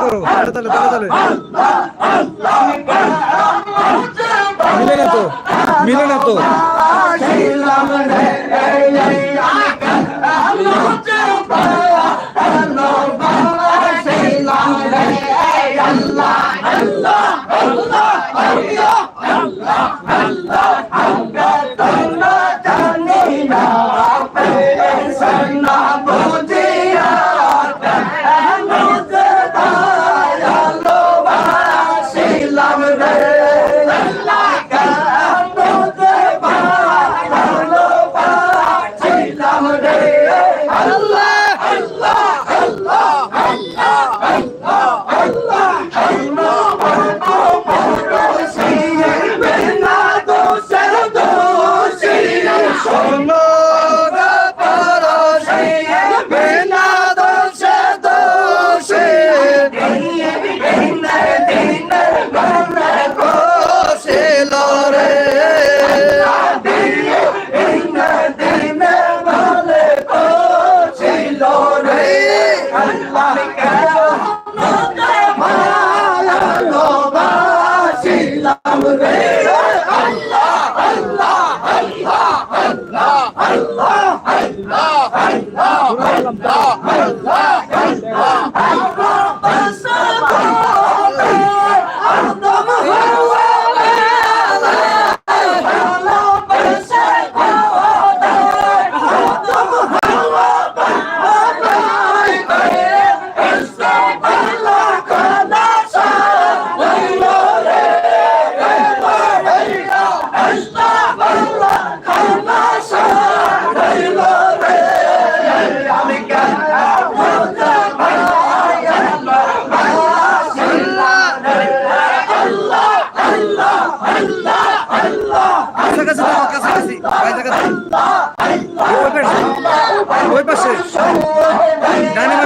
করো তাহলে তাহলে মিলে না তো মিলে না তো Allah হবে ওই পাশে। ডাইনামে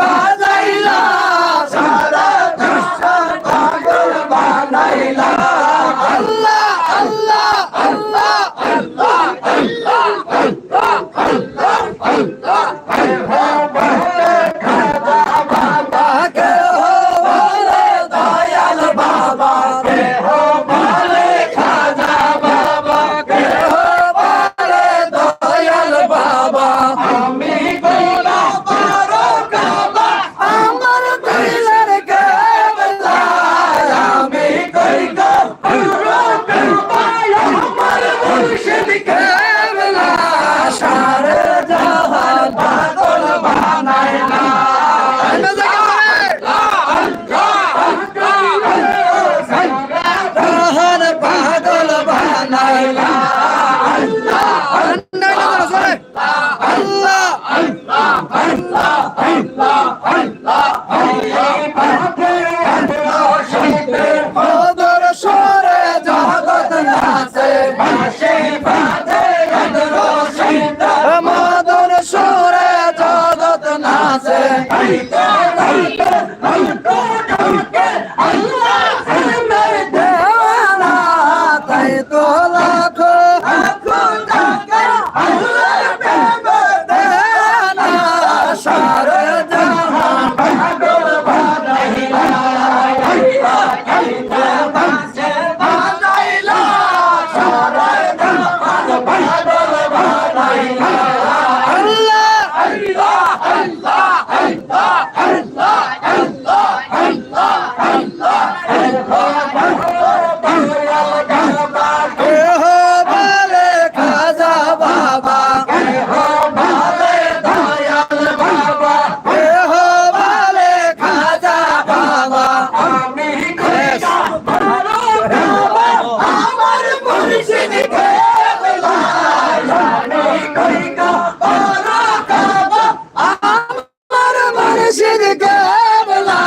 মুর্শিদ কেবলা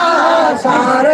সারে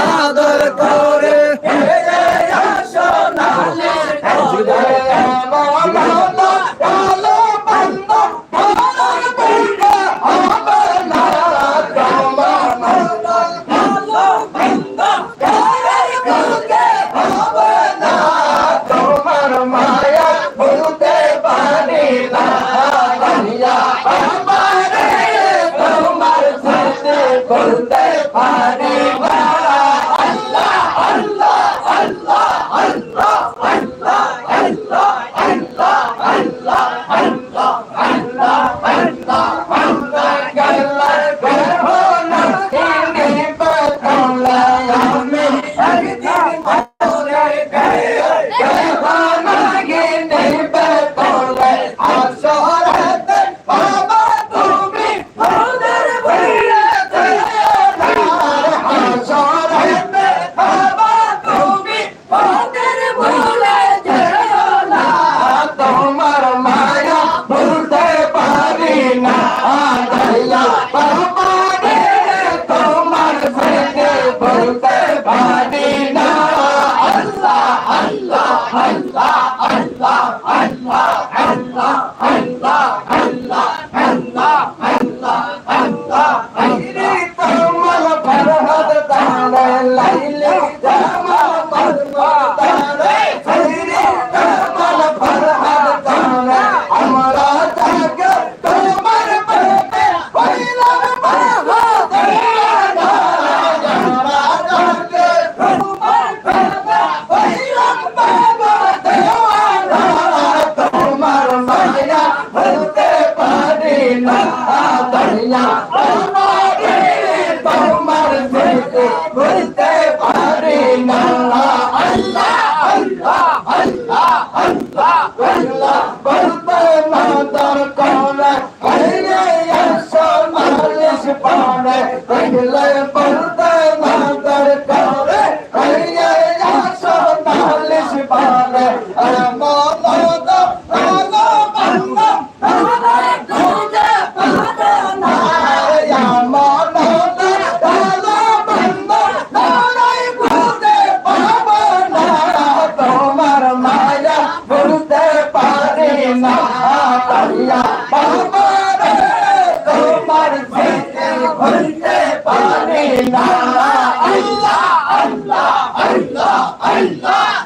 আল্লাহ I can lie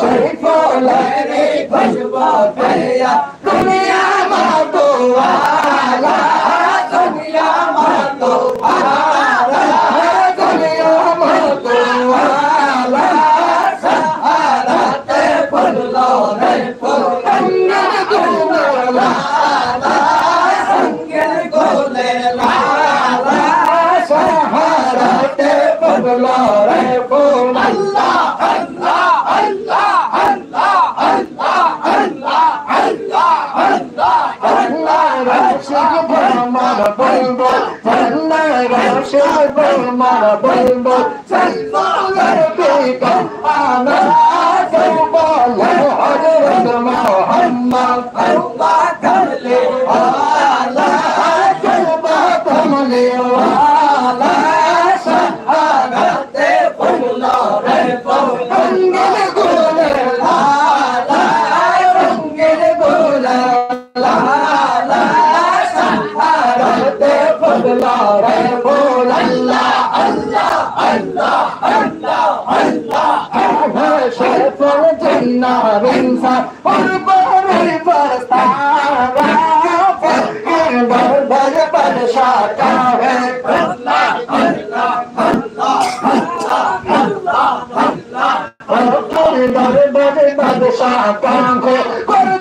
চলে পলায় রে খুশবু পেয়া বাংলার ভাষা বলমা বলব সন্মানের পিতা আমার বলব হজরত মোহাম্মদ বাদশাহ কাঙ্খ কর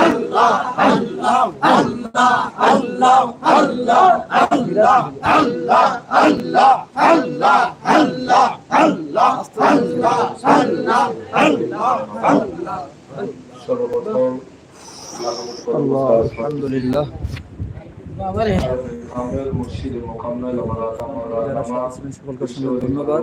Allah Allah Allah Allah Allah Allah Allah Allah Allah Allah Allah Allah Allah Allah Allah Allah Allah Alhamdulillah. ধন্যবাদ